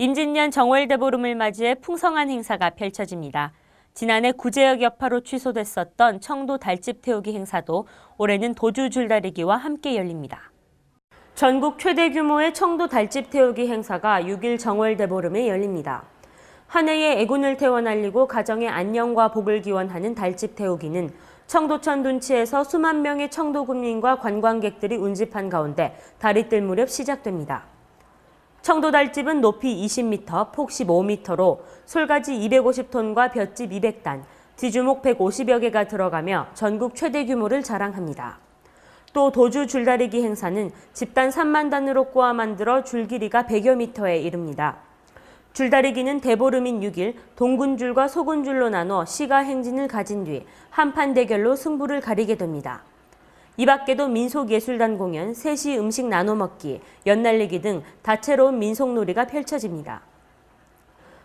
임진년 정월대보름을 맞이해 풍성한 행사가 펼쳐집니다. 지난해 구제역 여파로 취소됐었던 청도 달집 태우기 행사도 올해는 도주 줄다리기와 함께 열립니다. 전국 최대 규모의 청도 달집 태우기 행사가 6일 정월대보름에 열립니다. 한 해의 애군을 태워 날리고 가정의 안녕과 복을 기원하는 달집 태우기는 청도천 둔치에서 수만 명의 청도 군민과 관광객들이 운집한 가운데 달이 뜰 무렵 시작됩니다. 청도 달집은 높이 20m, 폭 15m로 솔가지 250톤과 볏짚 200단, 지주목 150여 개가 들어가며 전국 최대 규모를 자랑합니다. 또 도주 줄다리기 행사는 집단 3만 단으로 꼬아 만들어 줄 길이가 100여 미터에 이릅니다. 줄다리기는 대보름인 6일 동군줄과 소군줄로 나눠 시가 행진을 가진 뒤 한판 대결로 승부를 가리게 됩니다. 이 밖에도 민속예술단 공연, 세시 음식 나눠 먹기, 연날리기 등 다채로운 민속놀이가 펼쳐집니다.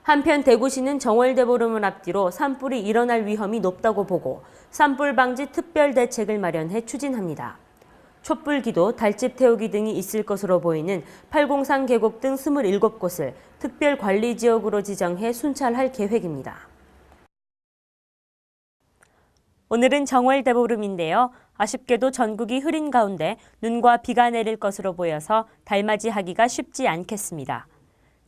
한편 대구시는 정월대 보름을 앞뒤로 산불이 일어날 위험이 높다고 보고 산불 방지 특별 대책을 마련해 추진합니다. 촛불 기도, 달집 태우기 등이 있을 것으로 보이는 팔공산 계곡 등 27곳을 특별 관리 지역으로 지정해 순찰할 계획입니다. 오늘은 정월대보름인데요. 아쉽게도 전국이 흐린 가운데 눈과 비가 내릴 것으로 보여서 달맞이 하기가 쉽지 않겠습니다.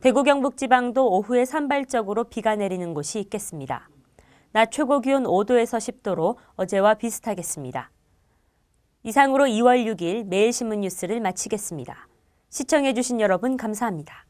대구 경북 지방도 오후에 산발적으로 비가 내리는 곳이 있겠습니다. 낮 최고 기온 5도에서 10도로 어제와 비슷하겠습니다. 이상으로 2월 6일 매일신문 뉴스를 마치겠습니다. 시청해주신 여러분 감사합니다.